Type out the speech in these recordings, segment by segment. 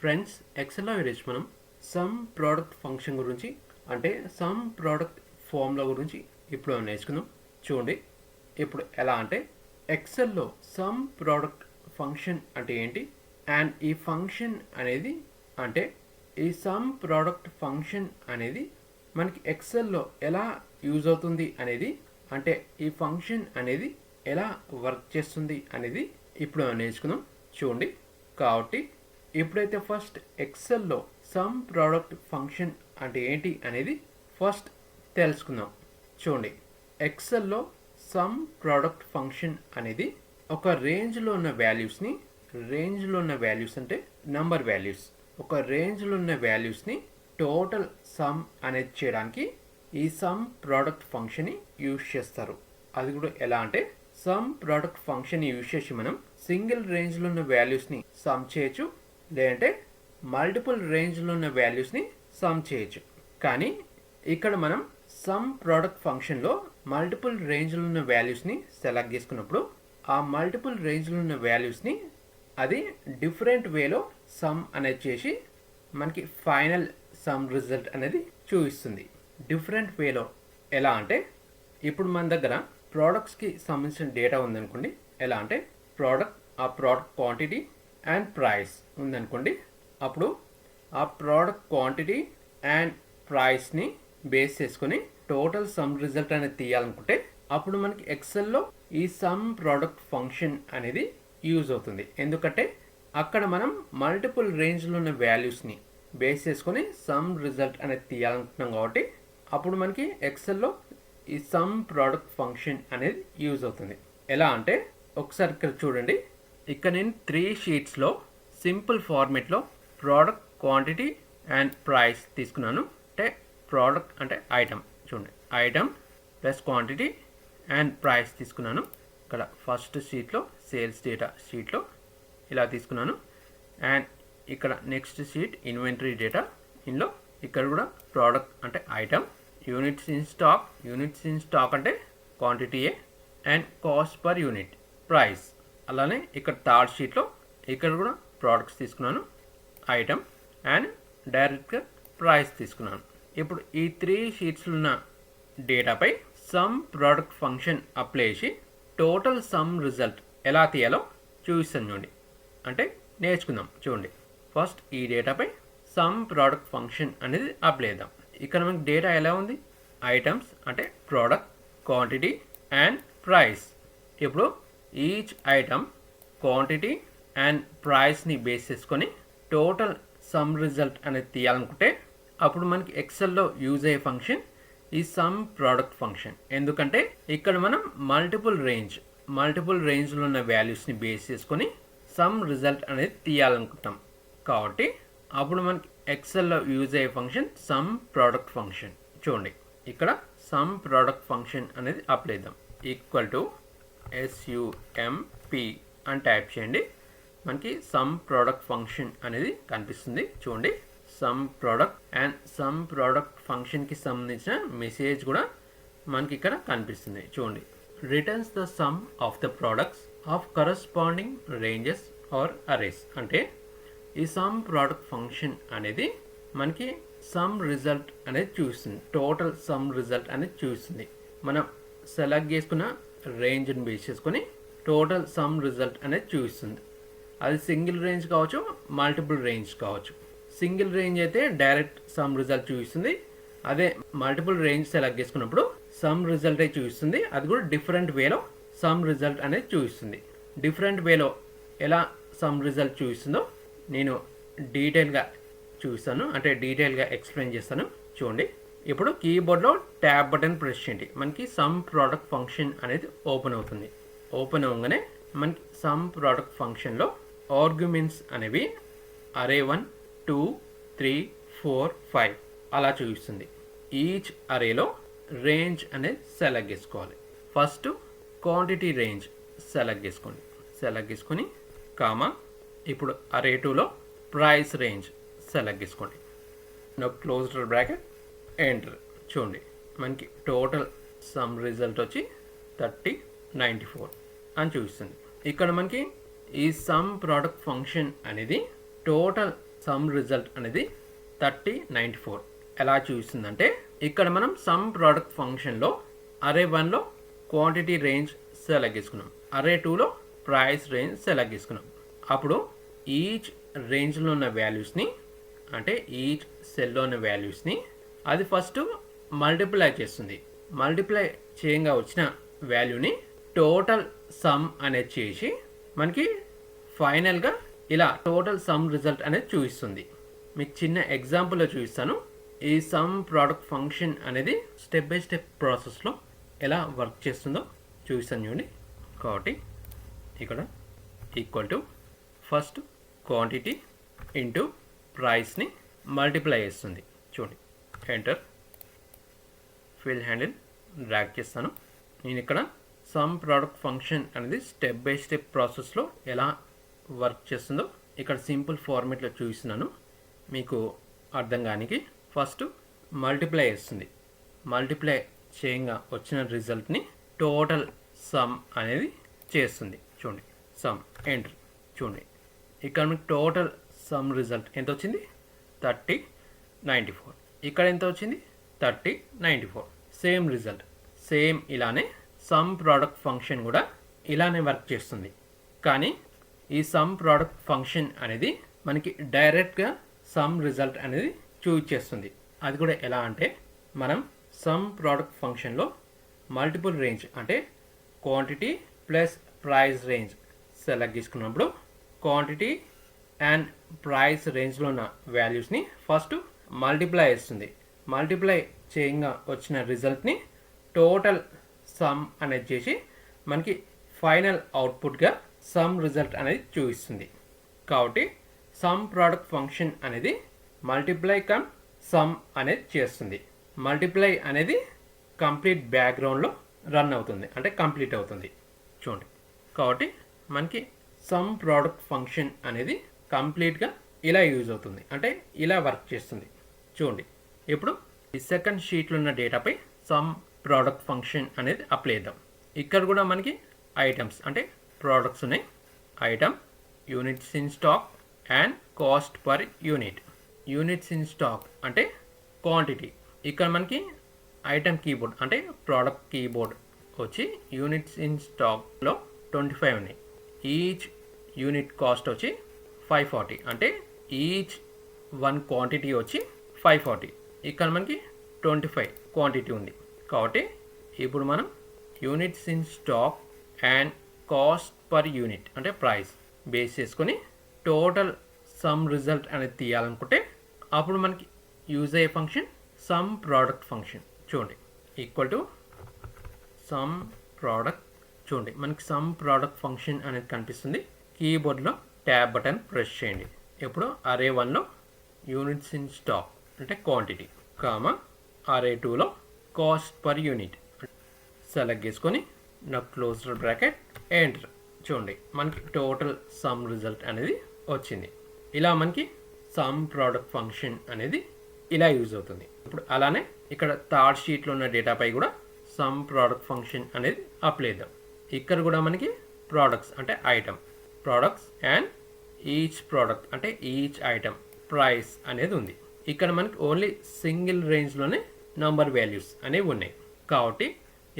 Friends ఎక్సెల్లో ఈరోజు మనం sum product function గురించి అంటే సమ్ ప్రోడక్ట్ ఫార్ములా గురించి ఇప్పుడు నేర్చుకుందాం. చూడండి ఇప్పుడు ఎలా అంటే ఎక్సెల్లో సమ్ ప్రోడక్ట్ ఫంక్షన్ అంటే ఏంటి? అండ్ ఈ ఫంక్షన్ అనేది అంటే ఈ సమ్ ప్రోడక్ట్ ఫంక్షన్ అనేది మనకి ఎక్సెల్లో ఎలా యూజ్ అవుతుంది అనేది అంటే ఈ ఫంక్షన్ అనేది ఎలా వర్క్ చేస్తుంది అనేది ఇప్పుడు నేర్చుకుందాం. చూడండి కాబట్టి ఇప్పుడైతే ఫస్ట్ ఎక్సెల్లో సమ్ ప్రోడక్ట్ ఫంక్షన్ అంటే ఏంటి అనేది ఫస్ట్ తెలుసుకుందాం. చూడండి. ఎక్సెల్లో సమ్ ప్రోడక్ట్ ఫంక్షన్ అనేది ఒక రేంజ్లో ఉన్న వాల్యూస్ని రేంజ్లో ఉన్న వాల్యూస్ అంటే నంబర్ వాల్యూస్ ఒక రేంజ్లో ఉన్న వాల్యూస్ని టోటల్ సమ్ అనేది చేయడానికి ఈ సమ్ ప్రోడక్ట్ ఫంక్షన్ని యూజ్ చేస్తారు. అది కూడా ఎలా అంటే సమ్ ప్రోడక్ట్ ఫంక్షన్ యూజ్ చేసి మనం సింగిల్ రేంజ్లో ఉన్న వాల్యూస్ని సమ్ చేయొచ్చు. లేదంటే మల్టిపుల్ రేంజ్లో ఉన్న వాల్యూస్ని సమ్ చేయొచ్చు. కానీ ఇక్కడ మనం సమ్ ప్రోడక్ట్ ఫంక్షన్లో మల్టిపుల్ రేంజ్లో ఉన్న వాల్యూస్ని సెలెక్ట్ చేసుకున్నప్పుడు ఆ మల్టిపుల్ రేంజ్లో ఉన్న వాల్యూస్ని అది డిఫరెంట్ వేలో సమ్ అనేది చేసి మనకి ఫైనల్ సమ్ రిజల్ట్ అనేది చూపిస్తుంది. డిఫరెంట్ వేలో ఎలా అంటే ఇప్పుడు మన దగ్గర ప్రోడక్ట్స్కి సంబంధించిన డేటా ఉందనుకోండి. ఎలా అంటే ప్రోడక్ట్ ఆ ప్రోడక్ట్ క్వాంటిటీ అండ్ ప్రైస్ ఉందనుకోండి. అప్పుడు ఆ ప్రోడక్ట్ క్వాంటిటీ అండ్ ప్రైస్ని బేస్ చేసుకొని టోటల్ సమ్ రిజల్ట్ అనేది తీయాలనుకుంటే అప్పుడు మనకి ఎక్సెల్లో ఈ సమ్ ప్రోడక్ట్ ఫంక్షన్ అనేది యూజ్ అవుతుంది. ఎందుకంటే అక్కడ మనం మల్టిపుల్ రేంజ్లో ఉన్న వాల్యూస్ని బేస్ చేసుకొని సమ్ రిజల్ట్ అనేది తీయాలనుకుంటున్నాం కాబట్టి అప్పుడు మనకి ఎక్సెల్లో ఈ సమ్ ప్రోడక్ట్ ఫంక్షన్ అనేది యూజ్ అవుతుంది. ఎలా అంటే ఒకసారి ఇక్కడ చూడండి. ఇక్కడ నేను త్రీ షీట్స్లో సింపుల్ ఫార్మేట్లో ప్రోడక్ట్ క్వాంటిటీ అండ్ ప్రైస్ తీసుకున్నాను. అంటే ప్రోడక్ట్ అంటే ఐటమ్ చూడండి. Item plus quantity and price తీసుకున్నాను. ఇక్కడ ఫస్ట్ షీట్లో సేల్స్ డేటా షీట్లో ఇలా తీసుకున్నాను. అండ్ ఇక్కడ నెక్స్ట్ షీట్ ఇన్వెంటరీ డేటా ఇందులో ఇక్కడ కూడా ప్రోడక్ట్ అంటే item units in stock units in stock అంటే క్వాంటిటీయే and cost per unit price అలానే ఇక్కడ థర్డ్ షీట్లో ఇక్కడ కూడా ప్రోడక్ట్స్ తీసుకున్నాను ఐటమ్ అండ్ డైరెక్ట్గా ప్రైస్ తీసుకున్నాను. ఇప్పుడు ఈ త్రీ షీట్స్లో ఉన్న డేటాపై సమ్ ప్రోడక్ట్ ఫంక్షన్ అప్లై చేసి టోటల్ సమ్ రిజల్ట్ ఎలా తీయాలో చూపిస్తాను చూడండి. అంటే నేర్చుకుందాం చూడండి. ఫస్ట్ ఈ డేటాపై సమ్ ప్రోడక్ట్ ఫంక్షన్ అనేది అప్లై చేద్దాం. ఇక్కడ మనకి డేటా ఎలా ఉంది? ఐటమ్స్ అంటే ప్రోడక్ట్ క్వాంటిటీ అండ్ ప్రైస్ ఇప్పుడు ఈచ్ ఐటమ్ క్వాంటిటీ అండ్ ప్రైస్ని బేస్ చేసుకొని టోటల్ సమ్ రిజల్ట్ అనేది తీయాలనుకుంటే అప్పుడు మనకి ఎక్సెల్లో యూజ్ అయ్యే ఫంక్షన్ ఈ సమ్ ప్రోడక్ట్ ఫంక్షన్ ఎందుకంటే ఇక్కడ మనం మల్టిపుల్ రేంజ్ మల్టిపుల్ రేంజ్లో ఉన్న వాల్యూస్ని బేస్ చేసుకొని సమ్ రిజల్ట్ అనేది తీయాలనుకుంటాం. కాబట్టి అప్పుడు మనకి ఎక్సెల్లో యూజ్ అయ్యే ఫంక్షన్ సమ్ ప్రోడక్ట్ ఫంక్షన్ చూడండి ఇక్కడ సమ్ ప్రోడక్ట్ ఫంక్షన్ అనేది అప్లై చేద్దాం. ఈక్వల్ టు ఎస్యుఎంపి అని టైప్ చేయండి. మనకి సమ్ ప్రోడక్ట్ ఫంక్షన్ అనేది కనిపిస్తుంది. చూడండి. Sum product and sum product ఫంక్షన్కి సంబంధించిన మెసేజ్ కూడా మనకి ఇక్కడ కనిపిస్తుంది. చూడండి. Returns the sum of the products of corresponding ranges or arrays అంటే ఈ సమ్ ప్రోడక్ట్ ఫంక్షన్ అనేది మనకి సమ్ రిజల్ట్ అనేది చూస్తుంది టోటల్ సమ్ రిజల్ట్ అనేది చూస్తుంది మనం సెలెక్ట్ చేసుకున్న రేంజ్ని బేస్ చేసుకొని టోటల్ సమ్ రిజల్ట్ అనేది చూపిస్తుంది. అది సింగిల్ రేంజ్ కావచ్చు మల్టిపుల్ రేంజ్ కావచ్చు. సింగిల్ రేంజ్ అయితే డైరెక్ట్ సమ్ రిజల్ట్ చూపిస్తుంది. అదే మల్టిపుల్ రేంజ్ సెలెక్ట్ చేసుకున్నప్పుడు సమ్ రిజల్ట్ అయితే చూపిస్తుంది. అది కూడా డిఫరెంట్ వేలో సమ్ రిజల్ట్ అనేది చూపిస్తుంది. డిఫరెంట్ వేలో ఎలా సమ్ రిజల్ట్ చూపిస్తుందో నేను డీటెయిల్గా చూపిస్తాను. అంటే డీటెయిల్గా ఎక్స్ప్లెయిన్ చేస్తాను. చూడండి. ఇప్పుడు కీబోర్డ్లో ట్యాబ్ బటన్ ప్రెస్ చేయండి. మనకి సమ్ ప్రోడక్ట్ ఫంక్షన్ అనేది ఓపెన్ అవుతుంది. ఓపెన్ అవ్వగానే మనకి సమ్ ప్రోడక్ట్ ఫంక్షన్లో ఆర్గ్యుమెంట్స్ అనేవి array one two three four five అలా చూపిస్తుంది. ఈచ్ అరేలో రేంజ్ అనేది సెలెక్ట్ చేసుకోవాలి. ఫస్ట్ క్వాంటిటీ రేంజ్ సెలెక్ట్ చేసుకోండి. సెలెక్ట్ చేసుకొని కామా ఇప్పుడు అరే టూలో ప్రైస్ రేంజ్ సెలెక్ట్ చేసుకోండి. Now closed bracket enter. చూడండి మనకి టోటల్ సమ్ రిజల్ట్ వచ్చి థర్టీ నైంటీ ఫోర్ అని చూపిస్తుంది. ఇక్కడ మనకి ఈ సమ్ ప్రోడక్ట్ ఫంక్షన్ అనేది టోటల్ సమ్ రిజల్ట్ అనేది థర్టీ నైంటీ ఫోర్. ఎలా చూపిస్తుందంటే ఇక్కడ మనం సమ్ ప్రోడక్ట్ ఫంక్షన్లో అరే వన్లో క్వాంటిటీ రేంజ్ సెలెక్ట్ చేసుకున్నాం. అరే టూలో ప్రైస్ రేంజ్ సెలెక్ట్ చేసుకున్నాం. అప్పుడు ఈచ్ రేంజ్లో ఉన్న వాల్యూస్ని అంటే ఈచ్ సెల్లో ఉన్న వాల్యూస్ని అది ఫస్ట్ మల్టిప్లై చేస్తుంది. మల్టిప్లై చేయంగా వచ్చిన వాల్యూని టోటల్ సమ్ అనేది చేసి మనకి ఫైనల్గా ఇలా టోటల్ సమ్ రిజల్ట్ అనేది చూపిస్తుంది. మీకు చిన్న ఎగ్జాంపుల్లో చూపిస్తాను. ఈ సమ్ ప్రోడక్ట్ ఫంక్షన్ అనేది స్టెప్ బై స్టెప్ ప్రాసెస్లో ఎలా వర్క్ చేస్తుందో చూపిస్తాను చూడండి. కాబట్టి ఇక్కడ equal to first quantity into ప్రైస్ని multiply చేస్తుంది. చూడండి. ఎంటర్ ఫిల్ హ్యాండిల్ డ్రాగ్ చేస్తాను. నేను ఇక్కడ సమ్ ప్రోడక్ట్ ఫంక్షన్ అనేది స్టెప్ బై స్టెప్ ప్రాసెస్లో ఎలా వర్క్ చేస్తుందో ఇక్కడ సింపుల్ ఫార్మేట్లో చూపిస్తున్నాను. మీకు అర్థం కానికి ఫస్ట్ మల్టిప్లై చేస్తుంది. మల్టిప్లై చేయంగా వచ్చిన రిజల్ట్ని టోటల్ సమ్ అనేది చేస్తుంది. చూడండి. సమ్ ఎంటర్ చూడండి. ఇక్కడ మీకు టోటల్ సమ్ రిజల్ట్ ఎంత వచ్చింది? థర్టీ నైంటీ ఫోర్ ఇక్కడ ఎంత వచ్చింది? Thirty ninety four. Same result. Same ఇలానే సమ్ ప్రోడక్ట్ ఫంక్షన్ కూడా ఇలానే వర్క్ చేస్తుంది. కానీ ఈ సమ్ ప్రోడక్ట్ ఫంక్షన్ అనేది మనకి డైరెక్ట్గా సమ్ రిజల్ట్ అనేది చూజ్ చేస్తుంది అది కూడా ఎలా అంటే మనం సమ్ ప్రోడక్ట్ ఫంక్షన్లో మల్టిపుల్ రేంజ్ అంటే quantity plus price range select చేసుకున్నప్పుడు క్వాంటిటీ అండ్ ప్రైస్ రేంజ్లో ఉన్న వాల్యూస్ని ఫస్ట్ మల్టిప్లై చేస్తుంది. మల్టిప్లై చేయంగా వచ్చిన రిజల్ట్ని టోటల్ సమ్ అనేది చేసి మనకి ఫైనల్ అవుట్పుట్గా సమ్ రిజల్ట్ అనేది చూపిస్తుంది. కాబట్టి సమ్ ప్రోడక్ట్ ఫంక్షన్ అనేది మల్టిప్లై కమ్ సమ్ అనేది చేస్తుంది. మల్టిప్లై అనేది కంప్లీట్ బ్యాక్గ్రౌండ్లో రన్ అవుతుంది. అంటే కంప్లీట్ అవుతుంది. చూడండి. కాబట్టి మనకి సమ్ ప్రోడక్ట్ ఫంక్షన్ అనేది కంప్లీట్గా ఇలా యూజ్ అవుతుంది. అంటే ఇలా వర్క్ చేస్తుంది. చూడండి. ఇప్పుడు ఈ సెకండ్ షీట్లో ఉన్న డేటాపై సమ్ ప్రోడక్ట్ ఫంక్షన్ అనేది అప్లై చేద్దాం. ఇక్కడ కూడా మనకి ఐటమ్స్ అంటే ప్రోడక్ట్స్ ఉన్నాయి. Item units in stock and cost per unit units in stock అంటే క్వాంటిటీ ఇక్కడ మనకి ఐటమ్ కీబోర్డ్ అంటే ప్రోడక్ట్ కీబోర్డ్ వచ్చి యూనిట్స్ ఇన్ స్టాక్లో ట్వంటీ ఫైవ్ ఉన్నాయి. ఈచ్ యూనిట్ కాస్ట్ వచ్చి ఫైవ్ ఫార్టీ అంటే ఈచ్ వన్ క్వాంటిటీ వచ్చి ఫైవ్ ఫార్టీ. ఇక్కడ మనకి ట్వంటీ ఫైవ్ క్వాంటిటీ ఉంది. కాబట్టి ఇప్పుడు మనం units in stock and cost per unit అంటే ప్రైస్ బేస్ చేసుకొని టోటల్ సమ్ రిజల్ట్ అనేది తీయాలనుకుంటే అప్పుడు మనకి యూజ్ అయ్యే ఫంక్షన్ సమ్ ప్రోడక్ట్ ఫంక్షన్ చూడండి. ఈక్వల్ టు సమ్ ప్రోడక్ట్ చూడండి. మనకి సమ్ ప్రోడక్ట్ ఫంక్షన్ అనేది కనిపిస్తుంది. కీబోర్డ్లో ట్యాబ్ బటన్ ప్రెస్ చేయండి. ఇప్పుడు అరే వన్లో యూనిట్స్ ఇన్ స్టాక్ అంటే క్వాంటిటీ కామా ఆర్ఏ టూలో కాస్ట్ పర్ యూనిట్ సెలెక్ట్ చేసుకొని నా క్లోజ్డ్ బ్రాకెట్ ఎంటర్ చూడండి మనకి టోటల్ సమ్ రిజల్ట్ అనేది వచ్చింది. ఇలా మనకి సమ్ ప్రోడక్ట్ ఫంక్షన్ అనేది ఇలా యూజ్ అవుతుంది. ఇప్పుడు అలానే ఇక్కడ థర్డ్ షీట్లో ఉన్న డేటాపై కూడా సమ్ ప్రోడక్ట్ ఫంక్షన్ అనేది అప్లై చేద్దాం. ఇక్కడ కూడా మనకి ప్రోడక్ట్స్ అంటే item products and each product అంటే ఈచ్ ఐటమ్ ప్రైస్ అనేది ఉంది. ఇక్కడ మనకి ఓన్లీ సింగిల్ రేంజ్లోనే నంబర్ వాల్యూస్ అనేవి ఉన్నాయి. కాబట్టి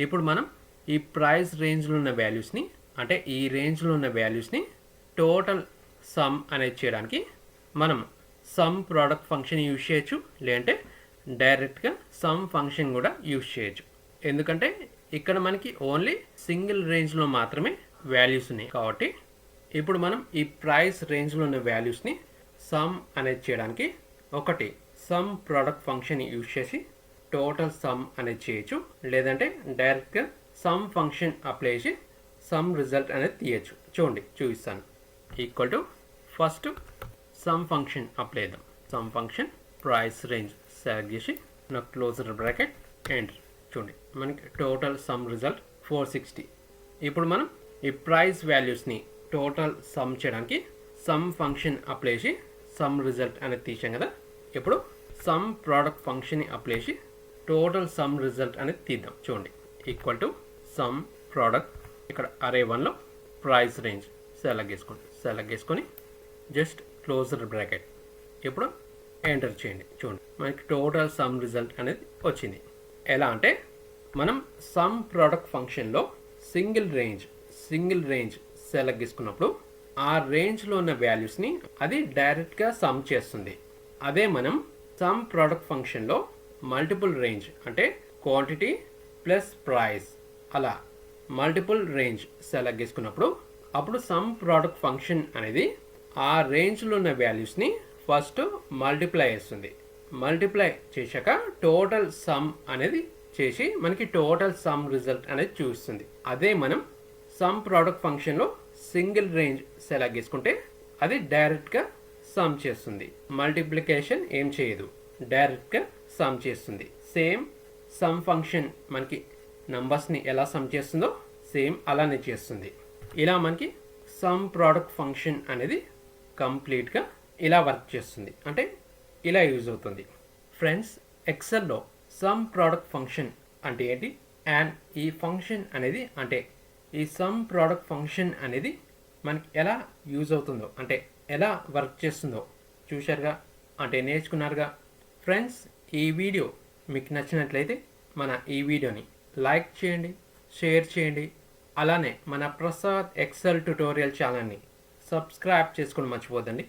ఇప్పుడు మనం ఈ ప్రైస్ రేంజ్లో ఉన్న వాల్యూస్ని అంటే ఈ రేంజ్లో ఉన్న వాల్యూస్ని టోటల్ సమ్ అనేది చేయడానికి మనం సమ్ ప్రోడక్ట్ ఫంక్షన్ యూజ్ చేయొచ్చు లేదంటే డైరెక్ట్గా సమ్ ఫంక్షన్ కూడా యూజ్ చేయొచ్చు. ఎందుకంటే ఇక్కడ మనకి ఓన్లీ సింగిల్ రేంజ్లో మాత్రమే వాల్యూస్ ఉన్నాయి. కాబట్టి ఇప్పుడు మనం ఈ ప్రైస్ రేంజ్లో ఉన్న వాల్యూస్ని సమ్ అనేది చేయడానికి ఒకటి సమ్ ప్రోడక్ట్ ఫంక్షన్ యూజ్ చేసి టోటల్ సమ్ అనేది చేయొచ్చు. లేదంటే డైరెక్ట్గా సమ్ ఫంక్షన్ అప్లై చేసి సమ్ రిజల్ట్ అనేది తీయచ్చు. చూడండి చూపిస్తాను. Equal to first sum function apply చేద్దాం. Sum function price range select చేసి నా క్లోజర్ బ్రాకెట్ ఎంటర్ చూడండి మనకి total sum result four sixty ఇప్పుడు మనం ఈ ప్రైస్ వాల్యూస్ని టోటల్ సమ్ చేయడానికి సమ్ ఫంక్షన్ అప్లై చేసి సమ్ రిజల్ట్ అనేది తీసాం కదా. ఇప్పుడు సమ్ ప్రోడక్ట్ ఫంక్షన్ని అప్లై చేసి టోటల్ సమ్ రిజల్ట్ అనేది తీద్దాం. చూడండి. ఈక్వల్ టు సమ్ ప్రోడక్ట్ ఇక్కడ అరే వన్లో ప్రైస్ రేంజ్ సెలెక్ట్ చేసుకోండి. సెలెక్ట్ చేసుకొని జస్ట్ క్లోజర్ బ్రాకెట్ ఇప్పుడు ఎంటర్ చేయండి. చూడండి. మనకి టోటల్ సమ్ రిజల్ట్ అనేది వచ్చింది. ఎలా అంటే మనం సమ్ ప్రోడక్ట్ ఫంక్షన్లో single range single range select చేసుకున్నప్పుడు ఆ రేంజ్లో ఉన్న వాల్యూస్ని అది డైరెక్ట్గా సమ్ చేస్తుంది. అదే మనం సమ్ ప్రోడక్ట్ ఫంక్షన్లో మల్టిపుల్ రేంజ్ అంటే క్వాంటిటీ ప్లస్ ప్రైస్ అలా మల్టిపుల్ రేంజ్ సెలెక్ట్ చేసుకున్నప్పుడు అప్పుడు సమ్ ప్రోడక్ట్ ఫంక్షన్ అనేది ఆ రేంజ్లో ఉన్న వాల్యూస్ని ఫస్ట్ మల్టిప్లై చేస్తుంది. మల్టిప్లై చేశాక టోటల్ సమ్ అనేది చేసి మనకి టోటల్ సమ్ రిజల్ట్ అనేది చూస్తుంది. అదే మనం సమ్ ప్రోడక్ట్ ఫంక్షన్లో సింగిల్ రేంజ్ సెలెక్ట్ చేసుకుంటే అది డైరెక్ట్గా సమ్ చేస్తుంది. మల్టిప్లికేషన్ ఏం చేయదు. డైరెక్ట్గా సమ్ చేస్తుంది. సేమ్ సమ్ ఫంక్షన్ మనకి నంబర్స్ని ఎలా సమ్ చేస్తుందో సేమ్ అలానే చేస్తుంది. ఇలా మనకి సమ్ ప్రోడక్ట్ ఫంక్షన్ అనేది కంప్లీట్గా ఇలా వర్క్ చేస్తుంది. అంటే ఇలా యూజ్ అవుతుంది. ఫ్రెండ్స్ ఎక్సెల్లో సమ్ ప్రోడక్ట్ ఫంక్షన్ అంటే ఏంటి? అండ్ ఈ ఫంక్షన్ అనేది అంటే ఈ సమ్ ప్రోడక్ట్ ఫంక్షన్ అనేది మనకి ఎలా యూజ్ అవుతుందో అంటే ఎలా వర్క్ చేస్తుందో చూశారుగా అంటే నేర్చుకున్నారుగా. ఫ్రెండ్స్ ఈ వీడియో మీకు నచ్చినట్లయితే మన ఈ వీడియోని లైక్ చేయండి షేర్ చేయండి. అలానే మన ప్రసాద్ ఎక్సెల్ ట్యుటోరియల్ ఛానల్ని సబ్స్క్రైబ్ చేసుకోవడం మర్చిపోదండి